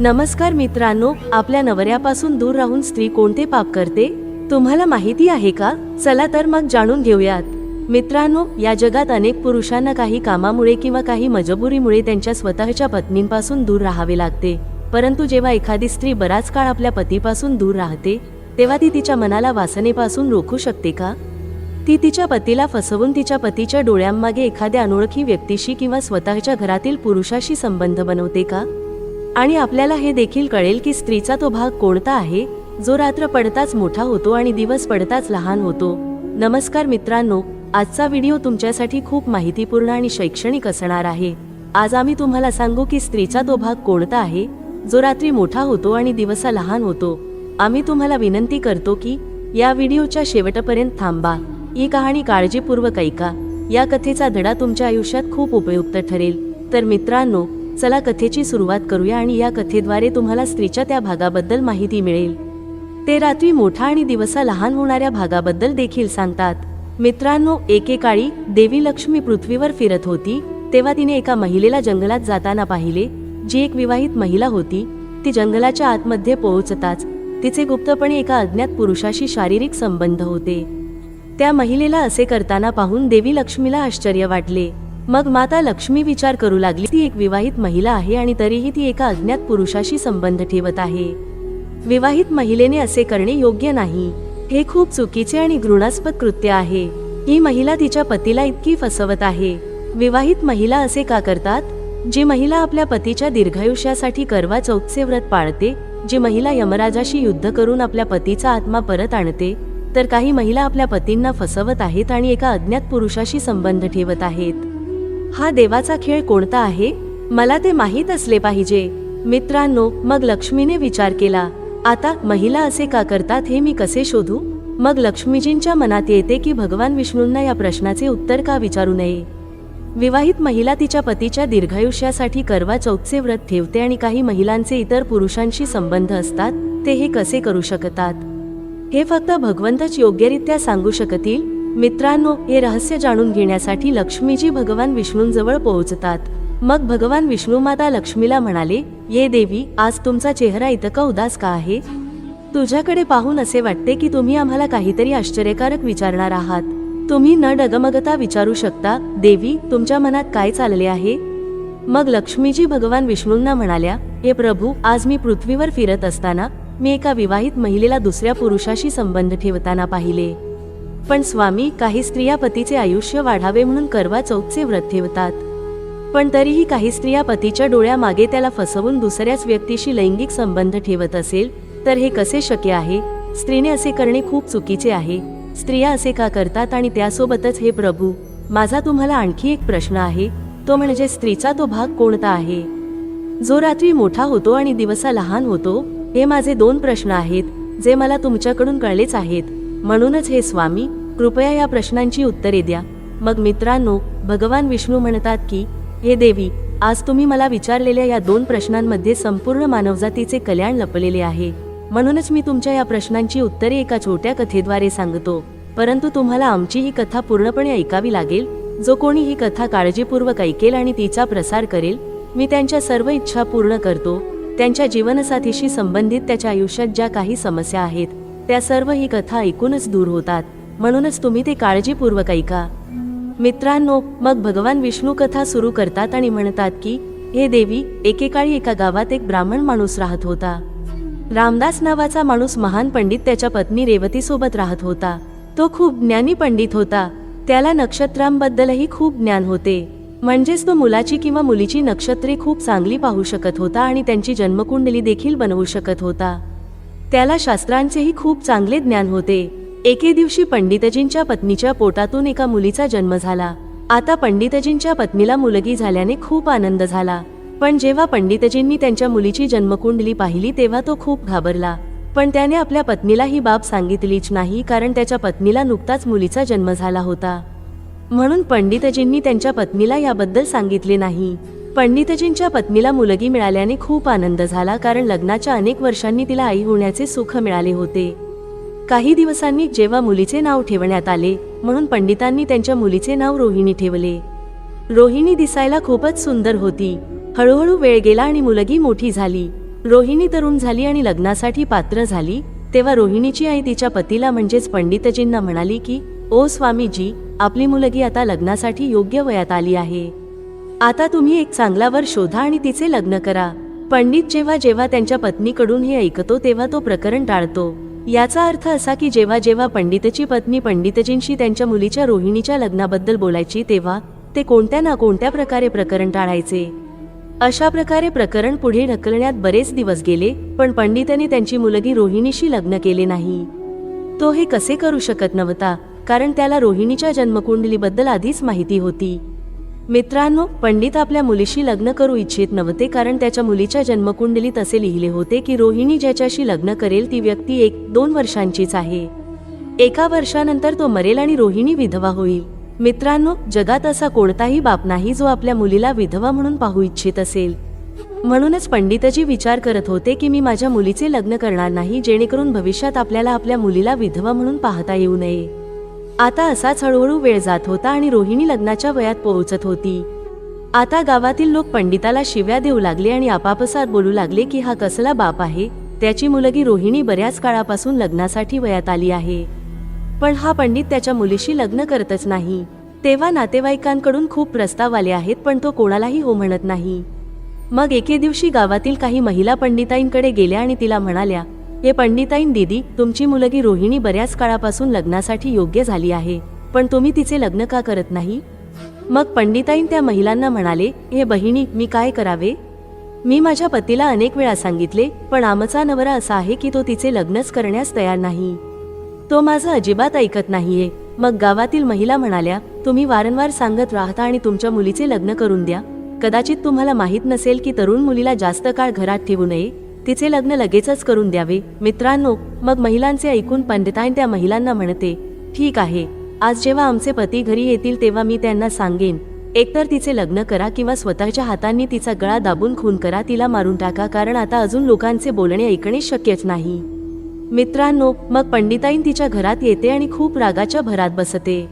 नमस्कार मित्रांनो आपल्या नवऱ्यापासून दूर राहून स्त्री कोणते पाप करते? तुम्हाला माहिती आहे का? चला तर मग जाणून घेऊयात. मित्रांनो या जगात अनेक पुरुषांना काही कामामुळे किंवा काही मजबुरीमुळे त्यांच्या स्वतःच्या पत्नींपासून दूर राहावे लागते. परंतु जेव्हा एखादी स्त्री बराच काळ आपल्या पतीपासून दूर राहते तेव्हा ती तिच्या मनाला वासनेपासून रोखू शकते का? ती तिच्या पतीला फसवून तिच्या पतीच्या डोळ्यांमागे एखाद्या अनोळखी व्यक्तीशी किंवा स्वतःच्या घरातील पुरुषाशी संबंध बनवते का? आणि आपल्याला हे देखील कळेल की स्त्रीचा तो भाग कोणता आहे जो रात्र पडताच मोठा होतो आणि दिवस पडताच लहान होतो. नमस्कार मित्रांनो आजचा व्हिडिओ तुमच्यासाठी खूप माहितीपूर्ण आणि शैक्षणिक असणार आहे. आज आम्ही तुम्हाला सांगू की स्त्रीचा तो भाग कोणता आहे जो रात्री मोठा होतो आणि दिवसा लहान होतो. आम्ही तुम्हाला विनंती करतो की या व्हिडिओच्या शेवटपर्यंत थांबा. ही कहाणी काळजीपूर्वक ऐका. या कथेचा धडा तुमच्या आयुष्यात खूप उपयुक्त ठरेल. तर मित्रांनो चला कथेची सुरुवात करूया आणि या कथेद्वारे तुम्हाला स्त्रीच्या त्या भागाबद्दल माहिती मिळेल. ते रात्री मोठा आणि दिवसा लहान होणाऱ्या भागाबद्दल देखील सांगतात. मित्रांनो एकेकाळी देवी लक्ष्मी पृथ्वीवर फिरत होती तेव्हा तिने एका महिलेला जंगलात जाताना पाहिले जी एक विवाहित महिला होती. ती जंगलाच्या आतमध्ये पोहोचताच तिचे गुप्तपणे एका अज्ञात पुरुषाशी शारीरिक संबंध होते. त्या महिलेला असे करताना पाहून देवी लक्ष्मीला आश्चर्य वाटले. मग माता लक्ष्मी विचार करू लागली. ती एक विवाहित महिला आहे आणि तरीही ती एका अज्ञात पुरुषाशी संबंध ठेवत आहे. विवाहित महिलेने असे करणे योग्य नाही. हे खूप चुकीचे आणि घृणास्पद कृत्य आहे. ही महिला तिच्या पतीला इतकी फसवत आहे. विवाहित महिला असे का करतात? जी महिला आपल्या पतीच्या दीर्घायुष्यासाठी करवा चौथचे व्रत पाळते जी महिला यमराजाशी युद्ध करून आपल्या पतीचा आत्मा परत आणते तर काही महिला आपल्या पतींना फसवत आहेत आणि एका अज्ञात पुरुषाशी संबंध ठेवत आहेत. हा देवाचा खेळ कोणता आहे? मला ते माहीत असले पाहिजे. मित्रांनो मग लक्ष्मीने विचार केला आता महिला असे का करतात हे मी कसे शोधू? मग लक्ष्मीजींच्या मनात येते की भगवान विष्णूंना या प्रश्नाचे उत्तर का विचारू नये? विवाहित महिला तिच्या पतीच्या दीर्घायुष्यासाठी करवा चौथचे व्रत ठेवते आणि काही महिलांचे इतर पुरुषांशी संबंध असतात ते हे कसे करू शकतात? हे फक्त भगवंतच योग्यरित्या सांगू शकतील? मित्रांनो हे रहस्य जाणून घेण्यासाठी लक्ष्मीजी भगवान विष्णूंजवळ पोहोचतात. मग भगवान विष्णू माता लक्ष्मीला म्हणाले ये देवी आज तुमचा चेहरा इतका उदास का आहे? तुझ्याकडे पाहून असे वाटते की तुम्ही आम्हाला काहीतरी आश्चर्यकारक विचारणार आहात. तुम्ही न डगमगता विचारू शकता देवी तुमच्या मनात काय चालले आहे? मग लक्ष्मीजी भगवान विष्णूंना म्हणाल्या हे प्रभू आज मी पृथ्वीवर फिरत असताना मी एका विवाहित महिलेला दुसऱ्या पुरुषाशी संबंध ठेवताना पाहिले. पण स्वामी काही स्त्रिया पतीचे आयुष्य वाढावे म्हणून करवा चौथचे व्रत ठेवतात. पण तरीही काही स्त्रिया पतीच्या डोळ्यामागे त्याला फसवून दुसऱ्याच व्यक्तीशी लैंगिक संबंध ठेवत असेल तर हे कसे शक्य आहे? स्त्रीने असे करणे खूप चुकीचे आहे. स्त्रिया असे का करतात आणि त्यासोबतच हे प्रभू माझा तुम्हाला आणखी एक प्रश्न आहे. तो म्हणजे स्त्रीचा तो भाग कोणता आहे? जो रात्री मोठा होतो आणि दिवसा लहान होतो हे माझे दोन प्रश्न आहेत जे मला तुमच्याकडून कळलेच आहेत. म्हणूनच हे स्वामी कृपया या प्रश्नांची उत्तरे द्या. मग मित्रांनो भगवान विष्णू म्हणतात की हे देवी आज तुम्ही मला विचारलेल्या या दोन प्रश्नांमध्ये संपूर्ण मानवजातीचे कल्याण लपलेले आहे. म्हणूनच मी तुमच्या या प्रश्नांची उत्तरे एका छोट्या कथेद्वारे सांगतो. परंतु तुम्हाला आमची ही कथा पूर्णपणे ऐकावी लागेल. जो कोणी ही कथा काळजीपूर्वक ऐकेल आणि तिचा प्रसार करेल मी त्यांच्या सर्व इच्छा पूर्ण करतो. त्यांच्या जीवनसाथीशी संबंधित त्याच्या आयुष्यात ज्या काही समस्या आहेत त्या सर्व ही कथा ऐकूनच दूर होतात. म्हणूनच तुम्ही ते काळजीपूर्वक ऐका. मित्रांनो मग भगवान विष्णू कथा सुरू करतात आणि म्हणतात की हे देवी एकेकाळी एका गावात एक ब्राह्मण माणूस राहत होता. रामदास नावाचा माणूस महान पंडित त्याच्या पत्नी रेवतीसोबत राहत होता. तो खूप ज्ञानी पंडित होता. त्याला नक्षत्रांबद्दलही खूप ज्ञान होते. म्हणजेच तो मुलाची किंवा मुलीची नक्षत्रे खूप चांगली पाहू शकत होता आणि त्यांची जन्मकुंडली देखील बनवू शकत होता. त्याला शास्त्रांचेही खूप चांगले ज्ञान होते. एके दिवशी पंडितजींच्या पत्नीच्या पोटातून एका मुलीचा जन्म झाला. आता पंडितजींच्या पत्नीला मुलगी झाल्याने खूप आनंद झाला. पण जेव्हा पंडितजींनी त्यांच्या मुलीची जन्मकुंडली पाहिली तेव्हा तो खूप घाबरला. पण त्याने आपल्या पत्नीला ही बाब सांगितलीच नाही कारण त्याच्या पत्नीला नुकताच मुलीचा जन्म झाला होता. म्हणून पंडितजींनी त्यांच्या पत्नीला याबद्दल सांगितले नाही. पंडितजींच्या पत्नीला मुलगी मिळाल्याने खूप आनंद झाला कारण लग्नाच्या अनेक वर्षांनी तिला आई होण्याचे सुख मिळाले होते. काही दिवसांनी जेव्हा मुलीचे नाव ठेवण्यात आले म्हणून पंडितांनी त्यांच्या मुलीचे नाव रोहिणी ठेवले. रोहिणी दिसायला खूपच सुंदर होती. हळूहळू वेळ गेला आणि मुलगी मोठी झाली. रोहिणी तरुण झाली आणि लग्नासाठी पात्र झाली. तेव्हा रोहिणीची आई तिच्या पतीला म्हणजेच पंडितजींना म्हणाली की ओ स्वामीजी आपली मुलगी आता लग्नासाठी योग्य वयात आली आहे. आता तुम्ही एक चांगलावर शोधा आणि तिचे लग्न करा. पंडित जेव्हा जेव्हा त्यांच्या पत्नीकडून हे ऐकतो तेव्हा तो प्रकरण टाळतो. याचा अर्थ असा की जेव्हा जेव्हा पंडितची पत्नी पंडितजींशी त्यांच्या मुलीच्या रोहिणीच्या लग्नाबद्दल बोलायची तेव्हा ते कोणत्या ना कोणत्या प्रकारे प्रकरण टाळायचे? अशा प्रकारे प्रकरण पुढे ढकलण्यात बरेच दिवस गेले पण पंडिताने त्यांची मुलगी रोहिणीशी लग्न केले नाही. तो हे कसे करू शकत नव्हता कारण त्याला रोहिणीच्या जन्मकुंडलीबद्दल आधीच माहिती होती. मित्रांनो पंडित आपल्या मुलीशी लग्न करू इच्छित नव्हते कारण त्याच्या मुलीच्या जन्मकुंडलीत असे लिहिले होते की रोहिणी ज्याच्याशी लग्न करेल ती व्यक्ती एक दोन वर्षांचीच आहे. एका वर्षानंतर तो मरेल आणि रोहिणी विधवा होईल. मित्रांनो जगात असा कोणताही बाप नाही जो आपल्या मुलीला विधवा म्हणून पाहू इच्छित असेल. म्हणूनच पंडितजी विचार करत होते की मी माझ्या मुलीचे लग्न करणार नाही जेणेकरून भविष्यात आपल्याला आपल्या मुलीला विधवा म्हणून पाहता येऊ नये. आता असाच हळूहळू वेळ जात होता आणि रोहिणी लग्नाच्या वयात पोहोचत होती. आता गावातील लोक पंडिताला शिव्या देऊ लागले आणि आपापसात बोलू लागले की हा कसला बाप आहे त्याची मुलगी रोहिणी बऱ्याच काळापासून लग्नासाठी वयात आली आहे. पण हा पंडित त्याच्या मुलीशी लग्न करतच नाही. तेव्हा नातेवाईकांकडून खूप प्रस्ताव आले आहेत पण तो कोणालाही हो म्हणत नाही. मग एके दिवशी गावातील काही महिला पंडिताईंकडे गेल्या आणि तिला म्हणाल्या हे पंडिताईन दीदी तुमची मुलगी रोहिणी बऱ्याच काळापासून लग्नासाठी योग्य झाली आहे पण तुम्ही तिचे लग्न का करत नाही? मग पंडिताईन त्या महिलांना म्हणाले हे बहिणी मी काय करावे? मी माझ्या पतीला अनेक वेळा सांगितले पण आमचा नवरा असा आहे की तो तिचे लग्नच करण्यास तयार नाही. तो माझं अजिबात ऐकत नाहीये. मग गावातील महिला म्हणाल्या तुम्ही वारंवार सांगत राहता आणि तुमच्या मुलीचे लग्न करून द्या. कदाचित तुम्हाला माहीत नसेल की तरुण मुलीला जास्त काळ घरात ठेवू नये. तिचे लग्न लगेचच करून द्यावे. मित्रांनो मग महिलांचे ऐकून पंडिताईन त्या महिलांना म्हणते ठीक आहे. आज जेव्हा आमचे पती घरी येतील तेव्हा मी त्यांना सांगेन. एकतर तिचे लग्न करा किंवा स्वतःच्या हातांनी तिचा गळा दाबून खून करा तिला मारून टाका कारण आता अजून लोकांचे बोलणे ऐकणे शक्यच नाही. मित्रांनो मग पंडिताईन तिच्या घरात येते आणि खूप रागाच्या भरात बसते.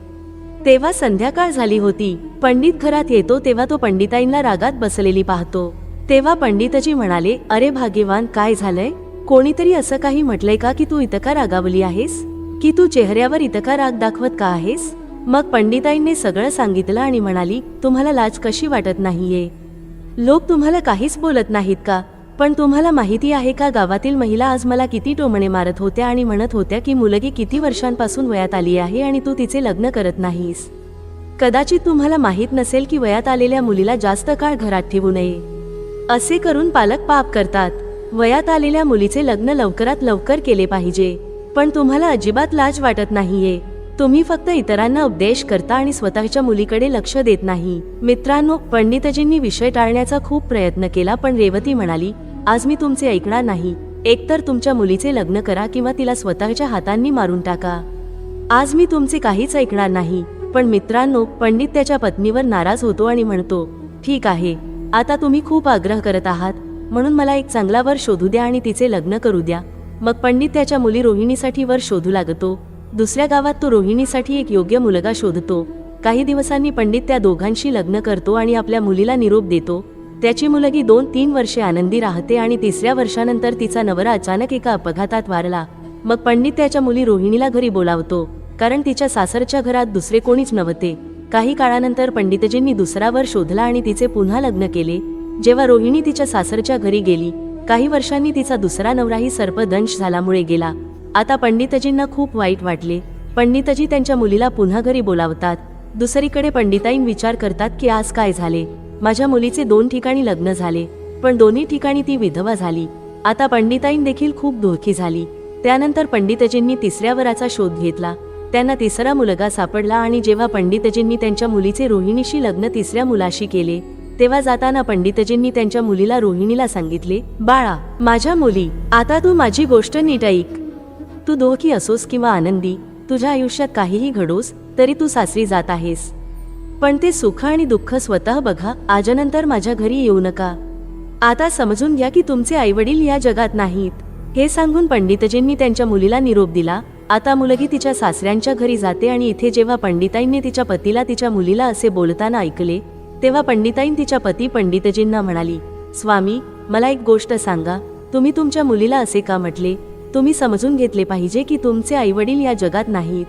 तेव्हा संध्याकाळ झाली होती. पंडित घरात येतो तेव्हा तो पंडिताईंना रागात बसलेली पाहतो. तेव्हा पंडितजी म्हणाले अरे भाग्यवान काय झालंय? कोणीतरी असं काही म्हटलंय का की तू इतका रागावली आहेस? की तू चेहऱ्यावर इतका राग दाखवत का आहेस? मग पंडिताईंनी सगळं सांगितलं आणि म्हणाली तुम्हाला लाज कशी वाटत नाहीये? लोक तुम्हाला काहीच बोलत नाहीत का? पण तुम्हाला माहिती आहे का गावातील महिला आज मला किती टोमणे मारत होत्या आणि म्हणत होत्या की मुलगी किती वर्षांपासून वयात आली आहे आणि तू तिचे लग्न करत नाहीस? कदाचित तुम्हाला माहीत नसेल की वयात आलेल्या मुलीला जास्त काळ घरात ठेवू नये. असे करून पालक पाप करतात. वयात आलेल्या मुलीचे लग्न लवकरात लवकर केले पाहिजे. पण तुम्हाला अजिबात लाज वाटत नाहीये. तुम्ही फक्त इतरांना उपदेश करता आणि स्वतःच्या मुलीकडे लक्ष देत नाही. मित्रांनो पंडितजींनी विषय टाळण्याचा खूप प्रयत्न केला पण रेवती म्हणाली आज मी तुमचे ऐकणार नाही. एकतर तुमच्या मुलीचे लग्न करा किंवा तिला स्वतःच्या हातांनी मारून टाका. आज मी तुमचे काहीच ऐकणार नाही. पण मित्रांनो पंडित त्याच्या पत्नीवर नाराज होतो आणि म्हणतो ठीक आहे. आता तुम्ही खूप आग्रह करत आहात. म्हणून मला एक चांगला वर शोधू द्या आणि तिचे लग्न करू द्या. मग पंडित त्याच्या मुली रोहिणीसाठी वर शोधू लागतो. दुसऱ्या गावात तो रोहिणीसाठी एक योग्य मुलगा शोधतो. काही दिवसांनी पंडित त्या दोघांशी लग्न करतो आणि आपल्या मुलीला निरोप देतो. त्याची मुलगी दोन तीन वर्षे आनंदी राहते आणि तिसऱ्या वर्षानंतर तिचा नवरा अचानक एका अपघातात वारला. मग पंडित त्याच्या मुली रोहिणीला घरी बोलावतो. कारण तिच्या सासरच्या घरात दुसरे कोणीच नव्हते. काही काळानंतर पंडितजींनी दुसरा वर शोधला आणि तिचे पुन्हा लग्न केले. जेव्हा रोहिणी तिच्या सासरच्या घरी गेली काही वर्षांनी तिचा दुसरा नवराही सर्पदंश झाल्यामुळे गेला. आता पंडितजींना खूप वाईट वाटले. पंडितजी त्यांच्या मुलीला पुन्हा घरी बोलावतात. दुसरीकडे पंडिताईन विचार करतात की आज काय झाले? माझ्या मुलीचे दोन ठिकाणी लग्न झाले पण दोन्ही ठिकाणी ती विधवा झाली. आता पंडिताईन देखील खूप धोखी झाली. त्यानंतर पंडितजींनी तिसऱ्या वराचा शोध घेतला. त्यांना तिसरा मुलगा सापडला आणि जेव्हा पंडितजींनी त्यांच्या मुलीचे रोहिणीशी लग्न तिसऱ्या मुलाशी केले तेव्हा जाताना पंडितजींनी त्यांच्या मुलीला रोहिणीला सांगितले बाळा माझ्या मुली आता तू माझी गोष्ट नीट ऐक. तू दोखी असोस किंवा आनंदी तुझ्या आयुष्यात काहीही घडोस तरी तू सासरी जात आहेस. पण ते सुख आणि दुःख स्वतः बघा आजनंतर माझ्या घरी येऊ नका. आता समजून घ्या की तुमचे आईवडील या जगात नाहीत. हे सांगून पंडितजींनी त्यांच्या मुलीला निरोप दिला आता मुलगी तिच्या सासऱ्यांच्या घरी जाते आणि इथे जेव्हा पंडिताईंनी तिच्या पतीला तिच्या मुलीला असे बोलताना ऐकले तेव्हा पंडिताईन तिच्या पती पंडितजींना म्हणाली स्वामी मला एक गोष्ट सांगा तुम्ही तुमच्या मुलीला असे का म्हटले? तुम्ही समजून घेतले पाहिजे की तुमचे आईवडील या जगात नाहीत.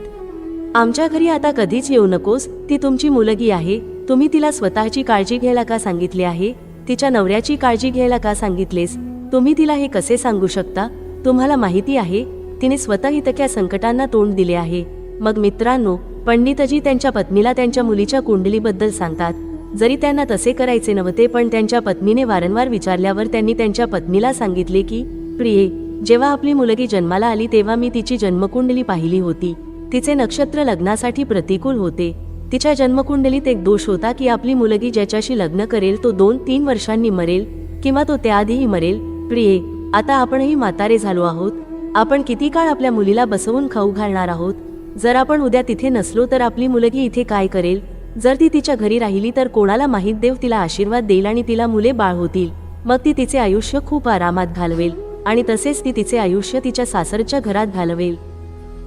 आमच्या घरी आता कधीच येऊ नकोस ती तुमची मुलगी आहे तुम्ही तिला स्वतःची काळजी घ्यायला का सांगितले आहे? तिच्या नवऱ्याची काळजी घ्यायला का सांगितलेस? तुम्ही तिला हे कसे सांगू शकता? तुम्हाला माहिती आहे तिने स्वतः इतक्या संकटांना तोंड दिले आहे. मग मित्रांनो पंडितजी त्यांच्या पत्नीला त्यांच्या मुलीच्या कुंडलीबद्दल सांगतात. जरी त्यांना तसे करायचे नव्हते पण त्यांच्या पत्नीने वारंवार विचारल्यावर त्यांनी त्यांच्या पत्नीला सांगितले की प्रिये जेव्हा आपली मुलगी जन्माला आली तेव्हा मी तिची जन्मकुंडली पाहिली होती. तिचे नक्षत्र लग्नासाठी प्रतिकूल होते. तिच्या जन्मकुंडलीत एक दोष होता की आपली मुलगी ज्याच्याशी लग्न करेल तो दोन तीन वर्षांनी मरेल किंवा तो त्याआधीही मरेल. प्रिये आता आपणही म्हातारे झालो आहोत. आपण किती काळ आपल्या मुलीला बसवून खाऊ घालणार आहोत? जर आपण उद्या तिथे नसलो तर आपली मुलगी इथे काय करेल? जर ती तिच्या घरी राहिली तर कोणाला माहीत देव तिला आशीर्वाद देईल आणि तिला मुले बाळ होतील. मग ती तिचे आयुष्य खूप आरामात घालवेल आणि तसेच ती तिचे आयुष्य तिच्या सासरच्या घरात घालवेल.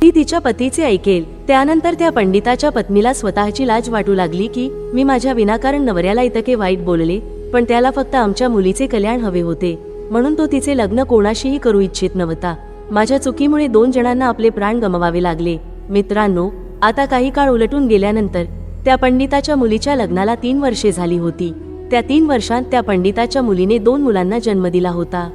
ती तिच्या पतीचे ऐकेल. त्यानंतर त्या पंडिताच्या पत्नीला स्वतःची लाज वाटू लागली की मी माझ्या विनाकारण नवऱ्याला इतके वाईट बोलले पण त्याला फक्त आमच्या मुलीचे कल्याण हवे होते. म्हणून तो तिचे लग्न कोणाशीही करू इच्छित नव्हता. माझ्या चुकीमुळे दोन जणांना आपले प्राण गमवावे लागले. मित्रांनो आता काही काळ उलटून गेल्यानंतर त्या पंडिताच्या मुलीच्या लग्नाला तीन वर्षे झाली होती. त्या तीन वर्षांत त्या पंडिताच्या मुलीने दोन मुलांना जन्म दिला होता.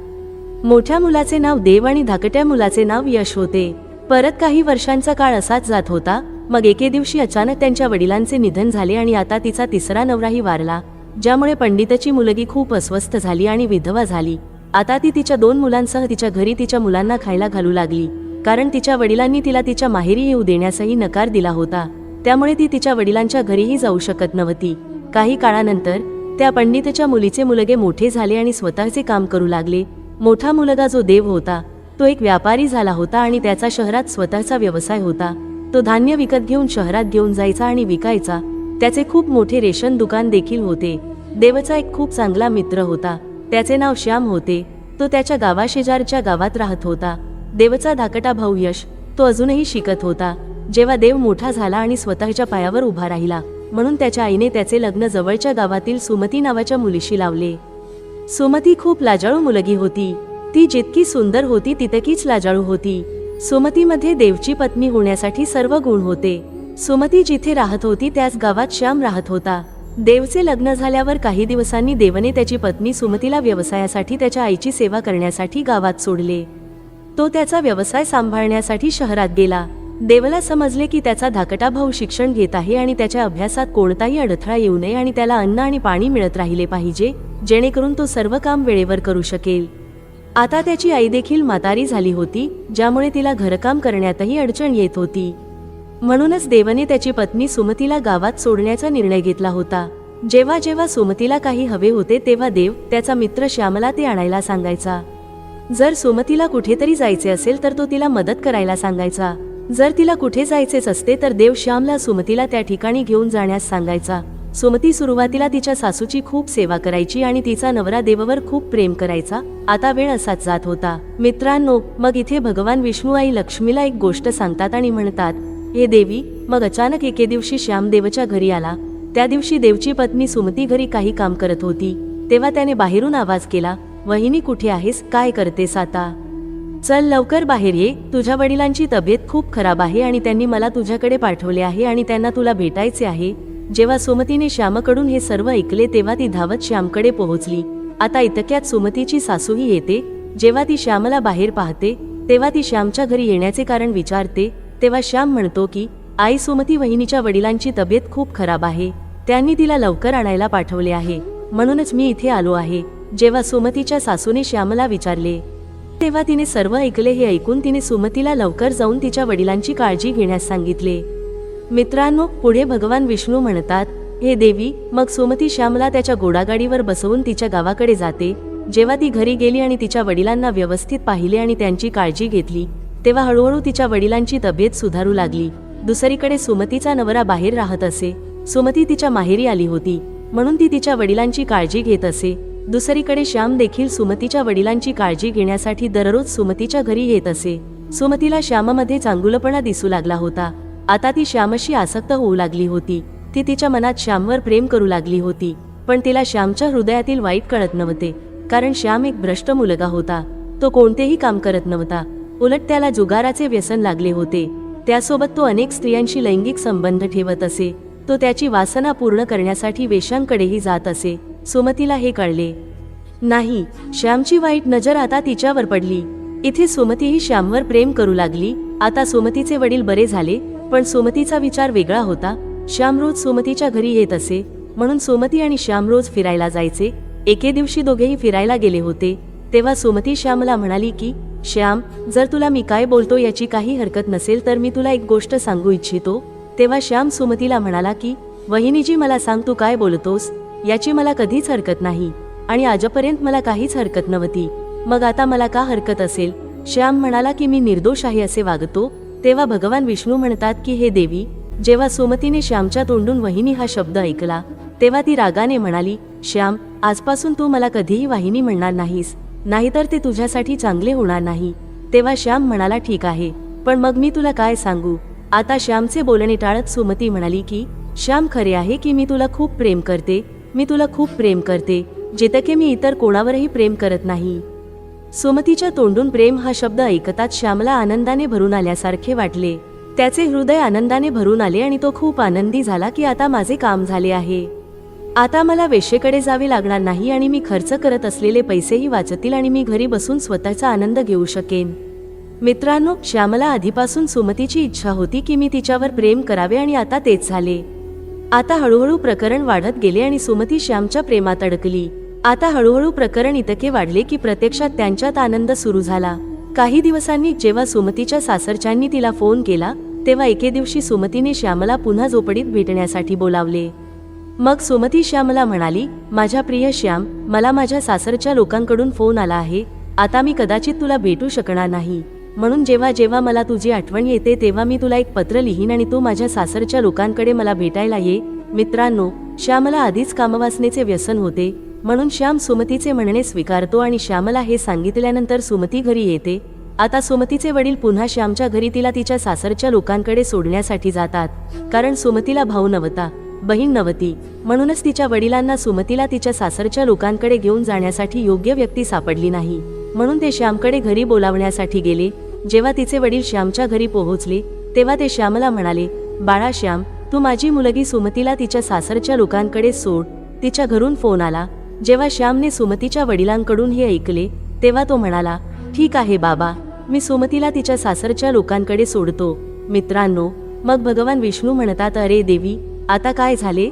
मोठ्या मुलाचे नाव देव आणि धाकट्या मुलाचे नाव यश होते. परत काही वर्षांचा काळ असाच जात होता मग एके दिवशी अचानक त्यांच्या वडिलांचे निधन झाले आणि आता तिचा तिसरा नवराही वारला ज्यामुळे पंडितची मुलगी खूप अस्वस्थ झाली आणि विधवा झाली. आता ती तिच्या दोन मुलांसह तिच्या घरी तिच्या मुलांना खायला घालू लागली. कारण तिच्या वडिलांनी तिला तिच्या माहेरी येऊ देण्यासही नकार दिला होता. त्यामुळे ती तिच्या वडिलांच्या घरीही जाऊ शकत नव्हती. काही काळानंतर त्या पंडितच्या मुलीचे मुलगे मोठे झाले आणि स्वतःचे काम करू लागले. मोठा मुलगा जो देव होता तो एक व्यापारी झाला होता आणि त्याचा शहरात स्वतःचा व्यवसाय होता. तो धान्य विकत घेऊन शहरात घेऊन जायचा आणि विकायचा. त्याचे खूप मोठे रेशन दुकान देखील होते. देवचा एक खूप चांगला मित्र होता. त्याचे नाव श्याम होते. तो त्याच्या गावाशेजारच्या गावात राहत होता. देवचा धाकटा भाऊ यश तो अजूनही शिकत होता. जेव्हा देव मोठा झाला आणि स्वतःच्या पायावर उभा राहिला म्हणून त्याच्या आईने त्याचे लग्न जवळच्या गावातील सुमती नावाच्या मुलीशी लावले. सुमती खूप लाजाळू मुलगी होती. ती जितकी सुंदर होती तितकीच लाजाळू होती. सुमतीमध्ये देवची पत्नी होण्यासाठी सर्व गुण होते. सुमती जिथे राहत होती त्याच गावात श्याम राहत होता. देवचे लग्न झाल्यावर काही दिवसांनी देवने त्याची पत्नी सुमतीला व्यवसायासाठी त्याच्या आईची सेवा करण्यासाठी गावात सोडले. तो त्याचा व्यवसाय सांभाळण्यासाठी शहरात गेला. देवला समजले की त्याचा धाकटा भाऊ शिक्षण घेत आहे आणि त्याच्या अभ्यासात कोणताही अडथळा येऊ नये आणि त्याला अन्न आणि पाणी मिळत राहिले पाहिजे जेणेकरून तो सर्व काम वेळेवर करू शकेल. आता त्याची आई देखील म्हातारी झाली होती ज्यामुळे तिला घरकाम करण्यातही अडचण येत होती. म्हणूनच देवाने त्याची पत्नी सुमतीला गावात सोडण्याचा निर्णय घेतला होता. जेव्हा जेव्हा सुमतीला काही हवे होते तेव्हा देव त्याचा मित्र श्यामला ते आणायला सांगायचा. जर सुमतीला कुठेतरी जायचे असेल तर तो तिला मदत करायला सांगायचा. जर तिला कुठे जायचेच असते तर देव श्यामला सुमतीला त्या ठिकाणी घेऊन जाण्यास सांगायचा. सुमती सुरुवातीला तिच्या सासूची खूप सेवा करायची आणि तिचा नवरा देववर खूप प्रेम करायचा. आता वेळ असाच जात होता. मित्रांनो मग इथे भगवान विष्णू आई लक्ष्मीला एक गोष्ट सांगतात आणि म्हणतात हे देवी मग अचानक एके दिवशी श्याम देवच्या घरी आला. त्या दिवशी देवची पत्नी सुमती घरी काही काम करत होती. तेव्हा त्याने बाहेरून आवाज केला वहिनी कुठे आहेस? काय करतेस आता? चल लवकर बाहेर ये. तुझ्या वडिलांची तब्येत खूप खराब आहे आणि त्यांनी मला तुझ्याकडे पाठवले आहे आणि त्यांना तुला भेटायचे आहे. जेव्हा सुमतीने श्यामकडून हे सर्व ऐकले तेव्हा ती धावत श्यामकडे पोहोचली. आता इतक्यात सुमतीची सासूही येते? जेव्हा ती श्यामला बाहेर पाहते तेव्हा ती श्यामच्या घरी येण्याचे कारण विचारते? तेव्हा श्याम म्हणतो की आई सुमती वहिनीच्या वडिलांची तब्येत खूप खराब आहे. त्यांनी तिला लवकर आणायला पाठवले आहे. म्हणूनच मी इथे आलो आहे. जेव्हा सुमतीच्या सासूने श्यामला विचारले तेव्हा तिने सर्व ऐकले हे ऐकून तिने सुमतीला लवकर जाऊन तिच्या वडिलांची काळजी घेण्यास सांगितले. मित्रांनो पुढे भगवान विष्णू म्हणतात हे देवी मग सुमती श्यामला त्याच्या घोडागाडीवर बसवून तिच्या गावाकडे जाते. जेव्हा ती घरी गेली आणि तिच्या वडिलांना व्यवस्थित पाहिले आणि त्यांची काळजी घेतली तेव्हा हळूहळू तिच्या वडिलांची तब्येत सुधारू लागली. दुसरीकडे सुमतीचा नवरा बाहेर राहत असे. सुमती तिच्या माहेरी आली होती. म्हणून ती तिच्या वडिलांची काळजी घेत असे. दुसरीकडे श्याम देखील सुमतीच्या वडिलांची काळजी घेण्यासाठी दररोज सुमतीच्या घरी येत असे. सुमतीला श्याममध्ये चांगुलपणा दिसू लागला होता. आता ती श्यामशी आसक्त होऊ लागली होती. ती तिच्या मनात श्यामवर प्रेम करू लागली होती. पण तिला श्यामच्या हृदयातील वाईट कळत नव्हते. कारण श्याम एक भ्रष्ट मुलगा होता. तो कोणतेही काम करत नव्हता. उलट त्याला जुगाराचे व्यसन लागले होते. त्यासोबत तो अनेक स्त्रियांशी लैंगिक संबंध ठेवत असे. तो त्याची वासना पूर्ण करण्यासाठी वेशांकडेही जात असे. सुमतीला हे कळले. नाही श्यामची वाईट नजर आता तिच्यावर पडली. इथे सुमतीही श्यामवर प्रेम करू लागली. आता सुमतीचे वडील बरे झाले पण सुमतीचा विचार वेगळा होता. श्याम रोज सुमतीच्या घरी येत असे. म्हणून सुमती आणि श्याम रोज फिरायला जायचे. एके दिवशी दोघेही फिरायला गेले होते. तेव्हा सुमती श्यामला म्हणाली की श्याम जर तुला मी काय बोलतो याची काही हरकत नसेल तर मी तुला एक गोष्ट सांगू इच्छितो. तेव्हा श्याम सुमतीला म्हणाला की वहिनीजी मला सांग तू काय बोलतोस? याची मला कधीच हरकत नाही आणि आजपर्यंत मला काहीच हरकत नव्हती. मग आता मला का हरकत असेल? श्याम म्हणाला की मी निर्दोष आहे असे वागतो. तेव्हा भगवान विष्णू म्हणतात की हे देवी जेव्हा सुमतीने श्यामच्या तोंडून वहिनी हा शब्द ऐकला तेव्हा ती रागाने म्हणाली श्याम आजपासून तू मला कधीही वाहिनी म्हणणार नाहीस. नाहीतर ते तुझ्यासाठी चांगले होणार नाही. तेव्हा श्याम म्हणाला ठीक आहे. पण मग मी तुला काय सांगू? आता श्यामचे बोलणे टाळत सुमती म्हणाली की श्याम खरे आहे की मी तुला खूप प्रेम करते? मी तुला खूप प्रेम करते. जेतके मी इतर कोणावरही प्रेम करत नाही. सुमतीच्या तोंडून प्रेम हा शब्द ऐकताच श्यामला आनंदाने भरून आल्यासारखे वाटले. त्याचे हृदय आनंदाने भरून आले आणि तो खूप आनंदी झाला की आता माझे काम झाले आहे. आता मला वेशेकडे जावे लागणार नाही आणि मी खर्च करत असलेले पैसेही वाचतील आणि मी घरी बसून स्वतःचा आनंद घेऊ शकेन. मित्रांनो श्यामला आधीपासून सुमतीची इच्छा होती की मी तिच्यावर प्रेम करावे आणि आता तेच झाले. आता हळूहळू प्रकरण वाढत गेले आणि सुमती श्यामच्या प्रेमात अडकली. आता हळूहळू प्रकरण इतके वाढले की प्रत्यक्षात त्यांच्यात आनंद सुरू झाला. काही दिवसांनी जेव्हा सुमतीच्या सासरच्यांनी तिला फोन केला तेव्हा एके दिवशी सुमतीने श्यामला पुन्हा झोपडीत भेटण्यासाठी बोलावले. मग सुमती श्यामला म्हणाली माझ्या प्रिय श्याम मला माझ्या सासरच्या लोकांकडून फोन आला आहे. आता मी कदाचित तुला भेटू शकणार नाही. म्हणून जेव्हा जेव्हा मला तुझी आठवण येते तेव्हा मी तुला एक पत्र लिहीन आणि तू माझ्या सासरच्या लोकांकडे मला भेटायला ये. मित्रांनो श्यामला आधीच कामवासनेचे व्यसन होते. म्हणून श्याम सुमतीचे म्हणणे स्वीकारतो आणि श्यामला हे सांगितल्यानंतर सुमती घरी येते. आता सुमतीचे वडील पुन्हा श्यामच्या घरी तिला तिच्या सासरच्या लोकांकडे सोडण्यासाठी जातात. कारण सुमतीला भाऊ नव्हता. बहीण नव्हती. म्हणूनच तिच्या वडिलांना सुमतीला तिच्या सासरच्या लोकांकडे घेऊन जाण्यासाठी योग्य व्यक्ती सापडली नाही. म्हणून ते श्यामकडे घरी बोलावण्यासाठी गेले. जेव्हा तिचे वडील श्यामच्या घरी पोहोचले तेव्हा ते श्यामला म्हणाले बाळा श्याम तू माझी मुलगी सुमतीला तिच्या सासरच्या लोकांकडे सोड. तिच्या घरून फोन आला. जेव्हा श्यामने सुमतीच्या वडिलांकडून हे ऐकले तेव्हा तो म्हणाला ठीक आहे बाबा मी सुमतीला तिच्या सासरच्या लोकांकडे सोडतो. मित्रांनो मग भगवान विष्णू म्हणतात अरे देवी आता काय झाले?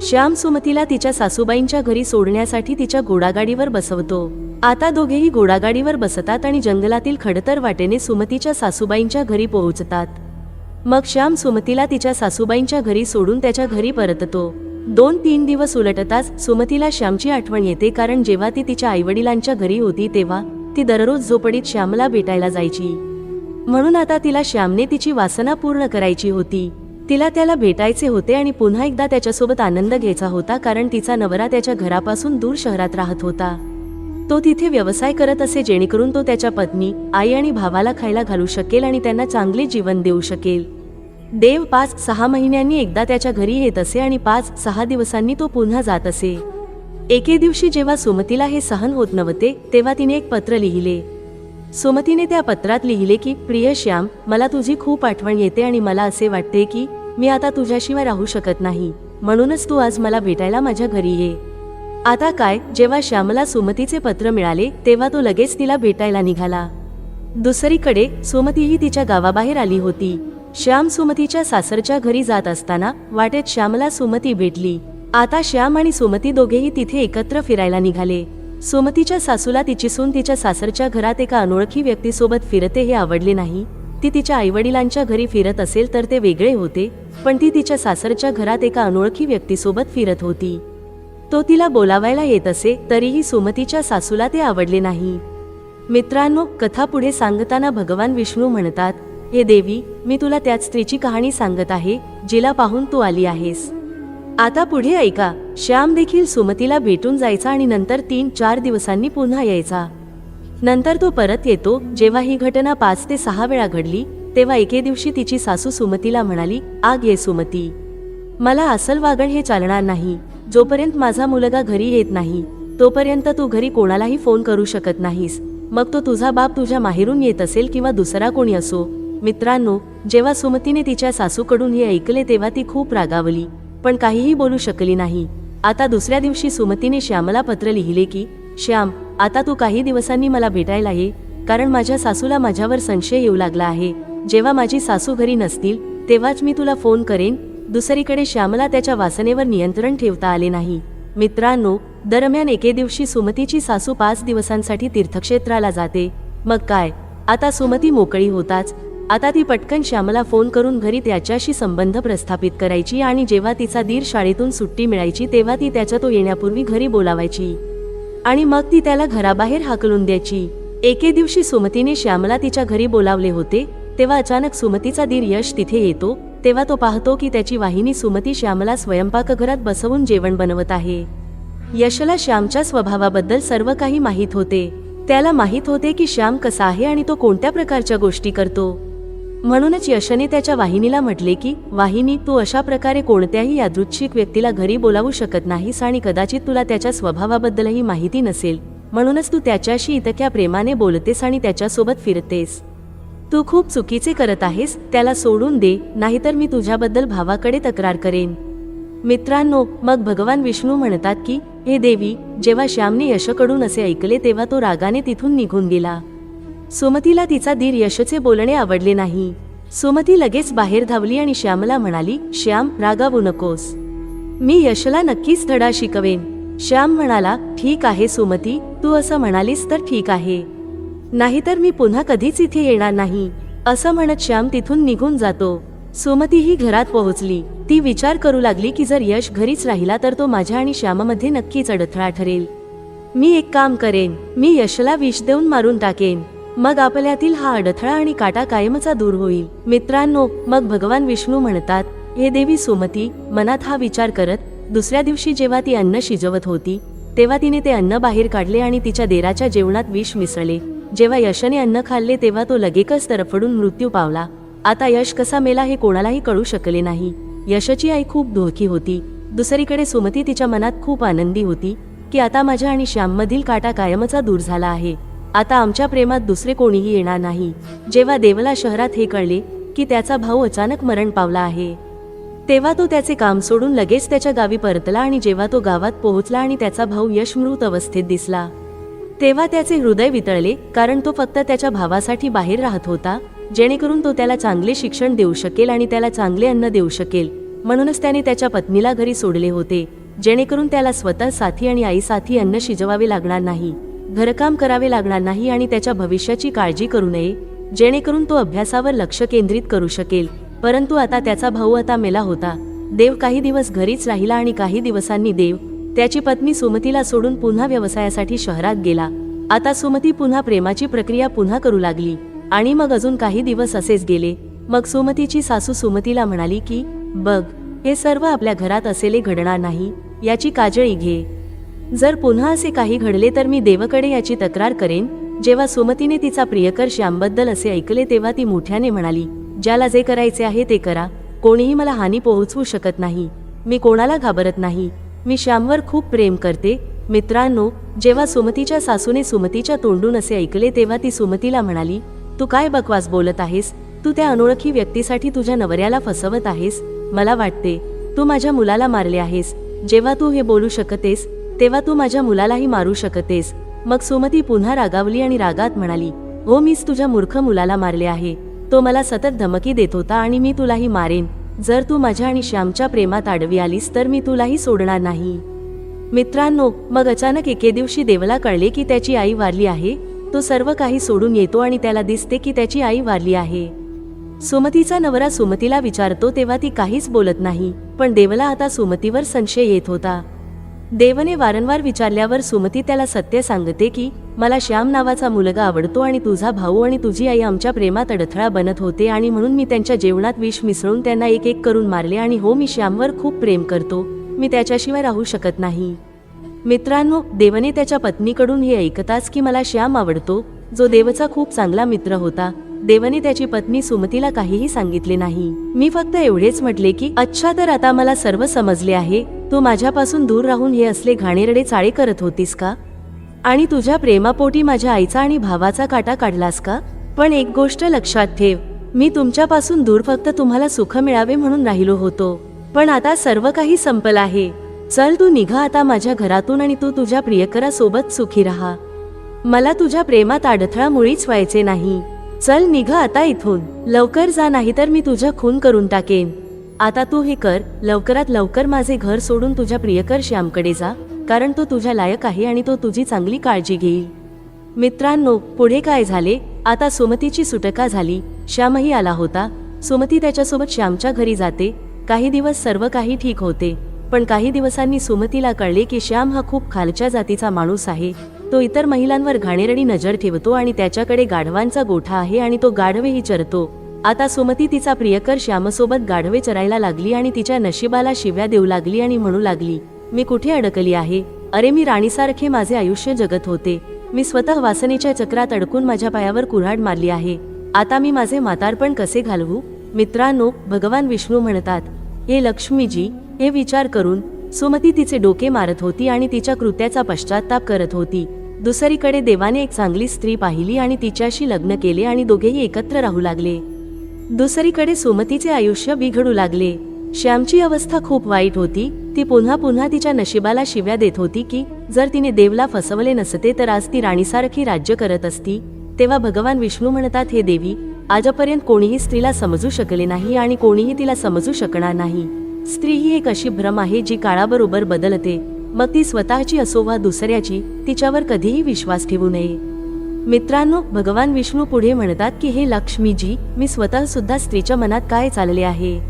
श्याम सुमतीला तिच्या सासूबाईंच्या घरी सोडण्यासाठी तिच्या घोडागाडीवर बसवतो. आता दोघेही घोडागाडीवर बसतात आणि जंगलातील खडतर वाटेने सुमतीच्या सासूबाईंच्या घरी पोहोचतात. मग श्याम सुमतीला तिच्या सासूबाईंच्या घरी सोडून त्याच्या घरी परततो. दोन तीन दिवस उलटताच सुमतीला श्यामची आठवण येते कारण जेव्हा ती तिच्या आईवडिलांच्या घरी होती तेव्हा ती दररोज झोपडीत श्यामला भेटायला जायची. म्हणून आता तिला श्यामने तिची वासना पूर्ण करायची होती. तिला त्याला भेटायचे होते आणि पुन्हा एकदा त्याच्यासोबत आनंद घ्यायचा होता कारण तिचा नवरा त्याच्या घरापासून दूर शहरात राहत होता. तो तिथे व्यवसाय करत असे जेणेकरून तो त्याच्या पत्नी आई आणि भावाला खायला घालू शकेल आणि त्यांना चांगले जीवन देऊ शकेल. देव पाच सहा महिन्यांनी एकदा त्याच्या घरी येत असे आणि पाच सहा दिवसांनी तो पुन्हा जात असे. एके दिवशी जेव्हा सुमतीला हे सहन होत नव्हते तेव्हा तिने एक पत्र लिहिले. सुमतीने त्या पत्रात लिहिले की प्रिय श्याम मला तुझी खूप आठवण येते आणि मला असे वाटते की मी आता तुझ्याशिवाय राहू शकत नाही. म्हणूनच तू आज मला भेटायला माझ्या घरी ये. आता काय जेव्हा श्यामला सुमतीचे पत्र मिळाले तेव्हा तो लगेच तिला भेटायला निघाला. दुसरीकडे सुमतीही तिच्या गावाबाहेर आली होती. श्याम सुमतीच्या सासरच्या घरी जात असताना वाटेत श्यामला सुमती भेटली. आता श्याम आणि सुमती दोघेही तिथे एकत्र फिरायला निघाले. सुमतीच्या सासूला तिची सून तिच्या सासरच्या घरात एका अनोळखी व्यक्तीसोबत फिरते हे आवडले नाही. ती तिच्या आईवडिलांच्या घरी फिरत असेल तर ते वेगळे होते पण ती तिच्या सासरच्या घरात एका अनोळखी व्यक्तीसोबत फिरत होती. तो तिला बोलावायला येत असे तरीही सुमतीच्या सासूला ते आवडले नाही. मित्रांनो कथा पुढे सांगताना भगवान विष्णू म्हणतात हे देवी मी तुला त्याच स्त्रीची कहाणी सांगत आहे जिला पाहून तू आली आहेस. आता पुढे ऐका. श्याम देखील सुमतीला भेटून जायचा आणि नंतर तीन चार दिवसांनी पुन्हा यायचा. नंतर तो परत येतो. जेव्हा ही घटना पाच ते सहा वेळा घडली तेव्हा एके दिवशी तिची सासू सुमतीला म्हणाली आग ये सुमती. मला असल वागण हे चालणार नाही. जोपर्यंत माझा मुलगा घरी येत नाही तोपर्यंत तू घरी कोणालाही फोन करू शकत नाहीस. मग तो तुझा बाप तुझ्या माहेरून येत असेल किंवा दुसरा कोणी असो. मित्रांनो जेव्हा सुमतीने तिच्या सासूकडून हे ऐकले तेव्हा ती खूप रागावली. पण काहीही बोलू शकली नाही. आता दुसऱ्या दिवशी सुमतीने श्यामला पत्र लिहिले की श्याम आता तू काही दिवसांनी मला भेटायला ये कारण माझ्या सासूला माझ्यावर संशय येऊ लागला आहे. जेव्हा माझी सासू घरी नसतील तेव्हाच मी तुला फोन करेन. दुसरीकडे श्यामला त्याच्या वासनेवर नियंत्रण ठेवता आले नाही. मित्रांनो दरम्यान एके दिवशी सुमतीची सासू पाच दिवसांसाठी तीर्थक्षेत्राला जाते. मग काय? आता सुमती मोकळी होताच आता ती पटकन श्यामला फोन करून घरी त्याच्याशी संबंध प्रस्थापित करायची आणि जेव्हा तिचा दीर शाळेतून सुट्टी मिळायची तेव्हा ती त्याच्या तो येण्यापूर्वी घरी बोलावायची. आणि मग ती त्याला घराबाहेर हाकलून द्यायची. एके दिवशी सुमतीने श्यामला तिच्या घरी बोलावले होते तेव्हा अचानक सुमतीचा दीर यश तिथे येतो तेव्हा तो पाहतो की त्याची वाहिनी सुमती श्यामला स्वयंपाकघरात बसवून जेवण बनवत आहे. यशला श्यामच्या स्वभावाबद्दल सर्व काही माहीत होते. त्याला माहीत होते की श्याम कसा आहे आणि तो कोणत्या प्रकारच्या गोष्टी करतो. म्हणूनच यशने त्याच्या वाहिनीला म्हटले की वाहिनी तू अशा प्रकारे कोणत्याही यादृच्छिक व्यक्तीला घरी बोलावू शकत नाहीस आणि कदाचित तुला त्याच्या स्वभावाबद्दलही माहिती नसेल. म्हणूनच तू त्याच्याशी इतक्या प्रेमाने बोलतेस आणि त्याच्यासोबत फिरतेस. तू खूप चुकीचे करत आहेस त्याला सोडून दे नाहीतर मी तुझ्याबद्दल भावाकडे तक्रार करेन. मित्रांनो मग भगवान विष्णू म्हणतात की हे देवी जेव्हा श्यामने यशकडून असे ऐकले तेव्हा तो रागाने तिथून निघून गेला. सुमतीला तिचा दीर यशचे बोलणे आवडले नाही. सुमती लगेच बाहेर धावली आणि श्यामला म्हणाली श्याम रागावू नकोस. मी यशला नक्कीच धडा शिकवेन. श्याम म्हणाला ठीक आहे सुमती तू असं म्हणालीस तर ठीक आहे. नाहीतर मी पुन्हा कधीच इथे येणार नाही. असं म्हणत श्याम तिथून निघून जातो. सुमती ही घरात पोहोचली. ती विचार करू लागली की जर यश घरीच राहिला तर तो माझ्या आणि श्याममध्ये नक्कीच अडथळा ठरेल. मी एक काम करेन. मी यशला विष देऊन मारून टाकेन. मग आपल्यातील हा अडथळा आणि काटा कायमचा दूर होईल. मित्रांनो मग भगवान विष्णू म्हणतात हे देवी सुमती मनात हा विचार करत दुसऱ्या दिवशी जेव्हा ती अन्न शिजवत होती तेव्हा तिने ते अन्न बाहेर काढले आणि तिच्या देराच्या जेवणात विष मिसळले. जेव्हा यशने अन्न खाल्ले तेव्हा तो लगेकच तरफडून मृत्यू पावला. आता यश कसा मेला हे कोणालाही कळू शकले नाही. यशची आई खूप धोकी होती. दुसरीकडे सुमती तिच्या मनात खूप आनंदी होती की आता माझ्या आणि श्याममधील काटा कायमचा दूर झाला आहे. आता आमच्या प्रेमात दुसरे कोणीही येणार नाही. जेव्हा देवला शहरात हे कळले की त्याचा भाऊ अचानक मरण पावला आहे. तेव्हा तो त्याचे काम सोडून लगेच त्याच्या गावी परतला आणि जेव्हा तो गावात पोहोचला आणि त्याचा भाऊ यशमृत अवस्थेत दिसला. तेव्हा त्याचे हृदय वितळले कारण तो फक्त त्याच्या भावासाठी बाहेर राहत होता जेणेकरून तो त्याला चांगले शिक्षण देऊ शकेल आणि त्याला चांगले अन्न देऊ शकेल. म्हणूनच त्याने त्याच्या पत्नीला घरी सोडले होते जेणेकरून त्याला स्वतः साथी आणि आई साथी अन्न शिजवावे लागणार नाही. घरकाम करावे लागणार नाही आणि त्याच्या भविष्याची काळजी करू नये. जेणेकरून तो अभ्यासावर लक्ष केंद्रित करू शकेल. परंतु आता त्याचा भाऊ आता मेला होता. देव काही दिवस घरीच राहिला आणि काही दिवसांनी देव त्याची पत्नी सुमतीला सोडून पुन्हा व्यवसायासाठी शहरात गेला. आता सुमती पुन्हा प्रेमाची प्रक्रिया पुन्हा करू लागली. आणि मग अजून काही दिवस असेच गेले. मग सुमतीची सासू सुमतीला म्हणाली की बघ हे सर्व आपल्या घरात असेले घडणार नाही. याची काजळी घे. जर पुन्हा असे काही घडले तर मी देवकडे याची तक्रार करेन. जेव्हा सुमतीने तिचा प्रियकर श्यामबद्दल असे ऐकले तेव्हा ती मोठ्याने म्हणाली ज्याला जे करायचे आहे ते करा. कोणीही मला हानी पोहोचवू शकत नाही. मी कोणाला घाबरत नाही. मी श्यामवर खूप प्रेम करते. मित्रांनो जेव्हा सुमतीच्या सासूने सुमतीच्या तोंडून असे ऐकले तेव्हा ती सुमतीला म्हणाली तू काय बकवास बोलत आहेस? तू त्या अनोळखी व्यक्तीसाठी तुझ्या नवऱ्याला फसवत आहेस? मला वाटते तू माझ्या मुलाला मारले आहेस. जेव्हा तू हे बोलू शकतेस तेव्हा तू माझ्या मुलालाही मारू शकतेस. मग सुमती पुन्हा रागावली आणि रागात म्हणाली हो मीच तुझ्या मूर्ख मुलाला मारले आहे. तो मला सतत धमकी देत होता आणि मी तुलाही मारेन. जर तू माझ्या आणि श्यामच्या प्रेमात आडवी आलीस तर मी तुलाही सोडणार नाही. मित्रांनो मग अचानक एके दिवशी देवला कळले की त्याची आई वारली आहे? तो सर्व काही सोडून येतो आणि त्याला दिसते की त्याची आई वारली आहे. सुमतीचा नवरा सुमतीला विचारतो तेव्हा ती काहीच बोलत नाही पण देवला आता सुमतीवर संशय येत होता. देवने वारंवार विचारल्यावर सुमती त्याला सत्य सांगते की मला श्याम नावाचा मुलगा आवडतो आणि तुझा भाऊ आणि तुझी आई आमच्या प्रेमात अडथळा बनत होते आणि म्हणून मी त्यांच्या जेवणात विष मिसळून त्यांना एक एक करून मारले आणि हो मी श्यामवर खूप प्रेम करतो. मी त्याच्याशिवाय राहू शकत नाही. मित्रांनो देवने त्याच्या पत्नीकडून हे ऐकताच की मला श्याम आवडतो जो देवचा खूप चांगला मित्र होता. देवने त्याची पत्नी सुमतीला काहीही सांगितले नाही. मी फक्त एवढेच म्हटले की अच्छा तर आता मला सर्व समजले आहे तू माझ्यापासून दूर राहून हे असले घाणेरडे चाळे करत होतीस का? आणि तुझ्या प्रेमापोटी माझ्या आईचा आणि भावाचा काटा काढलास का? पण एक गोष्ट लक्षात ठेव मी तुमच्यापासून दूर फक्त तुम्हाला सुख मिळावे म्हणून राहिलो होतो. पण आता सर्व काही संपलं आहे. चल तू निघा आता माझ्या घरातून आणि तू तुझ्या प्रियकरासोबत सुखी राहा. मला तुझ्या प्रेमात अडथळा मुळीच व्हायचे नाही. चल निघ आता इथून. लवकर जा नाही तर मी तुझं खून करून टाकेन. आता तू हे कर. लवकरात लवकर माझे घर सोडून तुझ्या प्रियकर श्यामकडे जा कारण तो तुझ्या लायक आहे आणि तो तुझी चांगली काळजी घेईल. मित्रांनो पुढे काय झाले? आता सुमतीची सुटका झाली. श्यामही आला होता. सुमती त्याच्यासोबत श्यामच्या घरी जाते. काही दिवस सर्व काही ठीक होते. पण काही दिवसांनी सुमतीला कळले की श्याम हा खूप खालच्या जातीचा माणूस आहे. तो इतर महिलांवर घाणेरडी नजर ठेवतो आणि त्याच्याकडे गाढवांचा गोठा आहे आणि तो गाढवेही चरतो. आता सुमती तिचा प्रियकर श्यामसोबत गाढवे चरायला लागली आणि तिच्या नशिबाला शिव्या देऊ लागली आणि म्हणू लागली मी कुठे अडकली आहे? अरे मी राणीसारखे माझे आयुष्य जगत होते. मी स्वतः वासनेच्या चक्रात अडकून माझ्या पायावर कुऱ्हाड मारली आहे. आता मी माझे मातारपण कसे घालवू? मित्रांनो भगवान विष्णू म्हणतात हे लक्ष्मीजी हे विचार करून सुमती तिचे डोके मारत होती आणि तिच्या कृत्याचा पश्चाताप करत होती. दुसरीकडे देवाने एक चांगली स्त्री पाहिली आणि तिच्याशी लग्न केले आणि दोघेही एकत्र राहू लागले. दुसरीकडे सुमतीचे आयुष्य बिघडू लागले. श्यामची अवस्था खूप वाईट होती. ती पुन्हा पुन्हा तिच्या नशिबाला शिव्या देत होती की जर तिने देवला फसवले नसते तर आज ती राणीसारखी राज्य करत असती. तेव्हा भगवान विष्णू म्हणतात हे देवी आजपर्यंत कोणीही स्त्रीला समजू शकले नाही आणि कोणीही तिला समजू शकणार नाही. स्त्री ही एक अशी भ्रम आहे जी काळाबरोबर बदलते. मग ती स्वतःची असो वा दुसऱ्याची तिच्यावर कधीही विश्वास ठेवू नये. मित्रांनो भगवान विष्णू पुढे म्हणतात की हे लक्ष्मीजी मी स्वतः सुद्धा स्त्रीच्या मनात काय चालले आहे?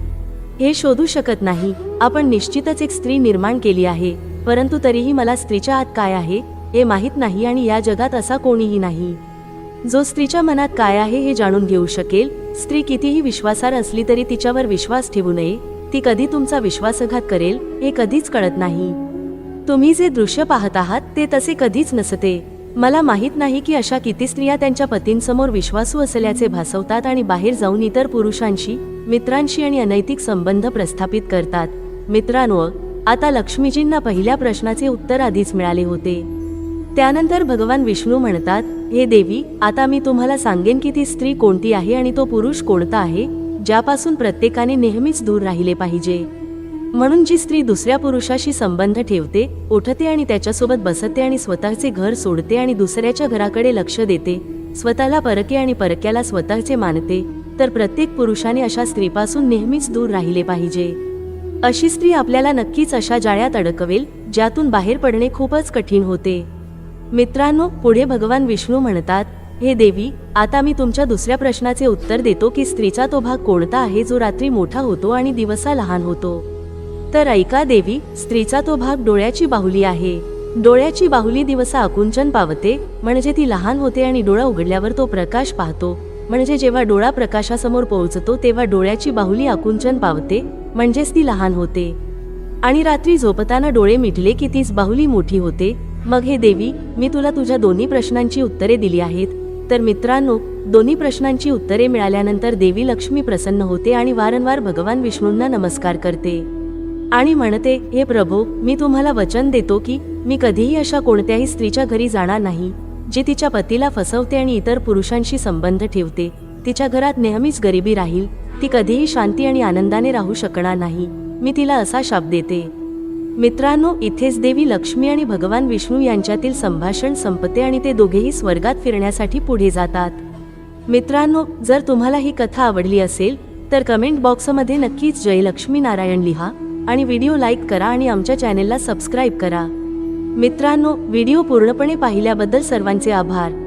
हे शोधू शकत नाही. आपण निश्चितच एक स्त्री निर्माण केली आहे. परंतु तरीही मला स्त्रीच्या आत काय आहे हे माहीत नाही आणि या जगात असा कोणीही नाही. जो स्त्रीच्या मनात काय आहे हे जाणून घेऊ शकेल. स्त्री कितीही विश्वासार असली तरी तिच्यावर विश्वास ठेवू नये. ती कधी तुमचा विश्वासघात करेल हे कधीच कळत नाही. तुम्ही जे दृश्य पाहत आहात ते तसे कधीच नसते. मला माहीत नाही की अशा किती स्त्रिया त्यांच्या पतींसमोर विश्वासू असल्याचे भासवतात आणि बाहेर जाऊन इतर पुरुषांशी मित्रांशी आणि अनैतिक संबंध प्रस्थापित करतात. मित्रांनो आता लक्ष्मीजींना पहिल्या प्रश्नाचे उत्तर आधीच मिळाले होते. त्यानंतर भगवान विष्णू म्हणतात हे देवी आता मी तुम्हाला सांगेन की ती स्त्री कोणती आहे आणि तो पुरुष कोणता आहे? ज्यापासून प्रत्येकाने नेहमीच दूर राहिले पाहिजे. म्हणून जी स्त्री दुसऱ्या पुरुषाशी संबंध ठेवते उठते आणि त्याच्यासोबत बसते आणि स्वतःचे घर सोडते आणि दुसऱ्याच्या घराकडे लक्ष देते स्वतःला परके आणि परक्याला स्वतःचे मानते तर प्रत्येक पुरुषाने अशा स्त्रीपासून नेहमीच दूर राहिले पाहिजे. अशी स्त्री आपल्याला नक्कीच अशा जाळ्यात अडकवेल ज्यातून बाहेर पडणे खूपच कठीण होते. मित्रांनो पुढे भगवान विष्णू म्हणतात हे देवी आता मी तुमच्या दुसऱ्या प्रश्नाचे उत्तर देतो की स्त्रीचा तो भाग कोणता आहे जो रात्री मोठा होतो आणि दिवसा लहान होतो. तर ऐका देवी स्त्रीचा तो भाग डोळ्याची बाहुली आहे. डोळ्याची बाहुली दिवसा आकुंचन पावते म्हणजे ती लहान होते आणि डोळा उघडल्यावर तो प्रकाश पाहतो. म्हणजे जेव्हा डोळा प्रकाशासमोर पोहोचतो तेव्हा डोळ्याची बाहुली आकुंचन पावते म्हणजेच ती लहान होते. आणि रात्री झोपताना डोळे मिटले की तीच बाहुली मोठी होते. मग हे देवी मी तुला तुझ्या दोन्ही प्रश्नांची उत्तरे दिली आहेत. तर मित्रांनो दोन्ही प्रश्नांची उत्तरे मिळाल्यानंतर देवी लक्ष्मी प्रसन्न होते आणि वारंवार भगवान विष्णूंना नमस्कार करते. आणि म्हणते हे प्रभू मी तुम्हाला वचन देतो की मी कधीही अशा कोणत्याही स्त्रीच्या घरी जाणार नाही जी तिच्या पतीला फसवते आणि इतर पुरुषांशी संबंध ठेवते. तिच्या घरात नेहमीच गरिबी राहील ती कधीही शांती आणि आनंदाने राहू शकणार नाही. मी तिला असा शाप देते. मित्रांनो इथेच देवी लक्ष्मी आणि भगवान विष्णू यांच्यातील संभाषण संपते आणि ते दोघेही स्वर्गात फिरण्यासाठी पुढे जातात. मित्रांनो जर तुम्हाला ही कथा आवडली असेल तर कमेंट बॉक्समध्ये नक्कीच जय लक्ष्मी नारायण लिहा आणि व्हिडिओ लाईक करा आणि आमच्या चॅनेलला सबस्क्राईब करा. मित्रांनो व्हिडिओ पूर्णपणे पाहिल्याबद्दल सर्वांचे आभार.